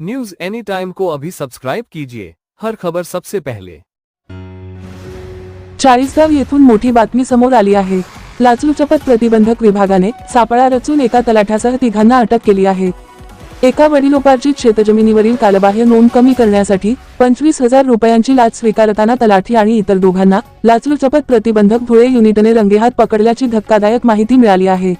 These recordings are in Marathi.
न्यूज एनी टाइम को अभी सब्सक्राइब कीजिए. हर खबर सबसे पहले. चाळीसगाव येथून मोठी बातमी समोर आली आहे. लाचलुचपत प्रतिबंधक विभागाने सापळा रचून एका तलाठ्यासह तिघांना अटक केली आहे. एका वडिलोपार्जित शेतजमिनीवरील कालबाह्य नोंद कमी करण्यासाठी पंचवीस हजार रुपयांची लाच स्वीकारताना तलाठी आणि इतर दोघांना लाचलुचपत प्रतिबंधक धुळे युनिटने रंगेहात पकडल्याची धक्कादायक माहिती मिळाली आहे.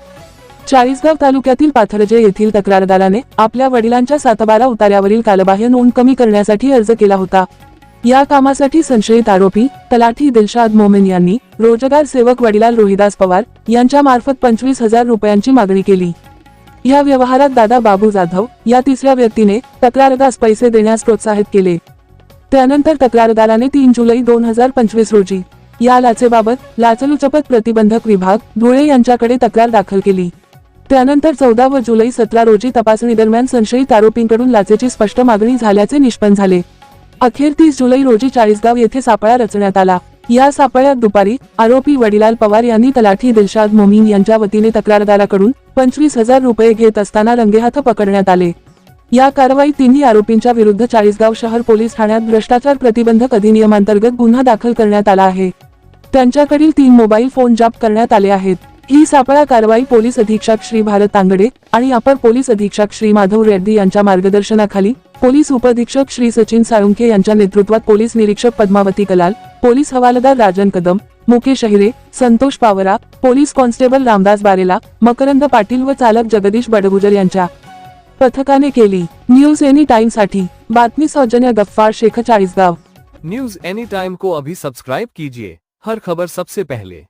चाळीसगाव तालुक्यातील पाथरजे येथील तक्रारदाराने आपल्या वडिलांच्या सातबारा उतार्यावरील कालबाह्य नोंद कमी करण्यासाठी अर्ज केला होता. या कामासाठी संशयित आरोपी तलाठी दिलशाद मोमेन यांनी रोजगार सेवक वडिलाल रोहिदास पवार यांच्या मार्फत पंचवीस हजार रुपयांची मागणी केली. या व्यवहारात दादा बाबू जाधव या तिसऱ्या व्यक्तीने तक्रारदास पैसे देण्यास प्रोत्साहित केले. त्यानंतर तक्रारदाराने तीन जुलै दोन हजार पंचवीस रोजी या लाचेबाबत लाचलुचपत प्रतिबंधक विभाग धुळे यांच्याकडे तक्रार दाखल केली. त्यानंतर चौदा व जुलै सतरा रोजी तपासणी दरम्यान संशयित आरोपींकडून लाचेची स्पष्ट मागणी झाल्याचे निष्पन्न झाले. अखेर तीस जुलै रोजी चाळीसगाव येथे सापळा रचण्यात आला. या सापळ्यात दुपारी आरोपी वडिलाल पवार यांनी तलाठी दिलशाद मोमीन यांच्या वतीने तक्रारदाराकडून पंचवीस हजार रुपये घेत असताना रंगेहाथ पकडण्यात आले. या कारवाईत तिन्ही आरोपींच्या विरुद्ध चाळीसगाव शहर पोलीस ठाण्यात भ्रष्टाचार प्रतिबंधक अधिनियमांतर्गत गुन्हा दाखल करण्यात आला आहे. त्यांच्याकडील तीन मोबाईल फोन जप्त करण्यात आले आहेत. ही सापळा कारवाई पोलीस अधीक्षक श्री भारत तांगडे आणि अपर पोलीस अधीक्षक श्री माधव रेड्डी यांच्या मार्गदर्शनाखाली पोलीस उपअधीक्षक श्री सचिन साळुंखे यांच्या नेतृत्वात पोलीस निरीक्षक पद्मावती कलाल पोलीस हवालदार राजन कदम मुकेश अहिरे संतोष पावरा पोलीस कॉन्स्टेबल रामदास बारेला मकरंद पाटील व चालक जगदीश बडगुजर यांच्या पथकाने केली. न्यूज एनी टाइमसाठी बातमी सौजन्य Gaffar Shaikh Chalisgaon. News any time को अभी सब्सक्राइब कीजिए. हर खबर सबसे पहले.